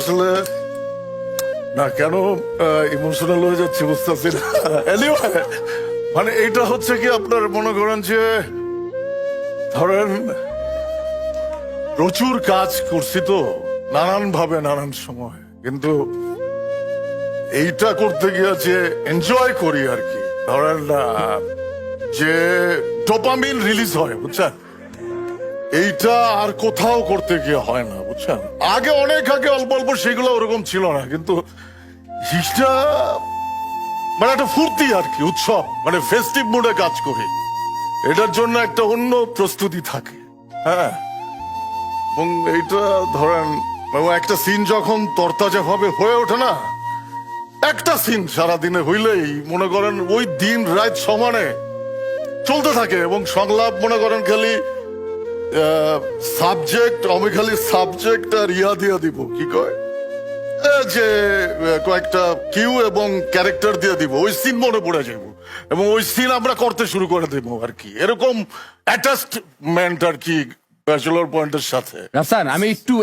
আসলে না, কেন ইমোশনাল হয়ে না। মানে হচ্ছে কি আপনার মনে করেন যে, ধরেন, প্রচুর কাজ করছি তো নানান ভাবে নানান সময়। কিন্তু এইটা করতে গিয়ে যে এনজয় করি আর কি। ধরেন যে ডোপামিন রিলিজ হয়, বুঝছেন? এইটা আর কোথাও করতে গিয়ে হয় না, বুঝছেন? আগে অনেক আগে অল্প অল্প সেগুলো ওরকম ছিল না, কিন্তু মানে একটা ফুর্তি আর কি, উৎসব মানে ফেস্টিভ মুডে কাজ করি। এটার জন্য একটা অন্য প্রস্তুতি থাকে হ্যাঁ? এবং এইটা ধরেন একটা সিন যখন তরতাজা ভাবে হয়ে ওঠে না, একটা সিন সারাদিনে হইলেই মনে করেন ওই দিন রাত সমানে চলতে থাকে, এবং সংলাপ মনে করেন খালি সাবজেক্ট আমি খালি সাবজেক্ট আর ইয়া দিয়ে দিব। কি কয়? যে কয়েকটা কিউ এবং ক্যারেক্টার দিয়ে দিব, ওই সিন মনে পড়ে যাব এবং ওই সিন আমরা করতে শুরু করে দেবো আর কি। এরকম অ্যাটাচমেন্ট আর কি ব্যাচেলর পয়েন্টের সাথে। রাফসান, আমি একটু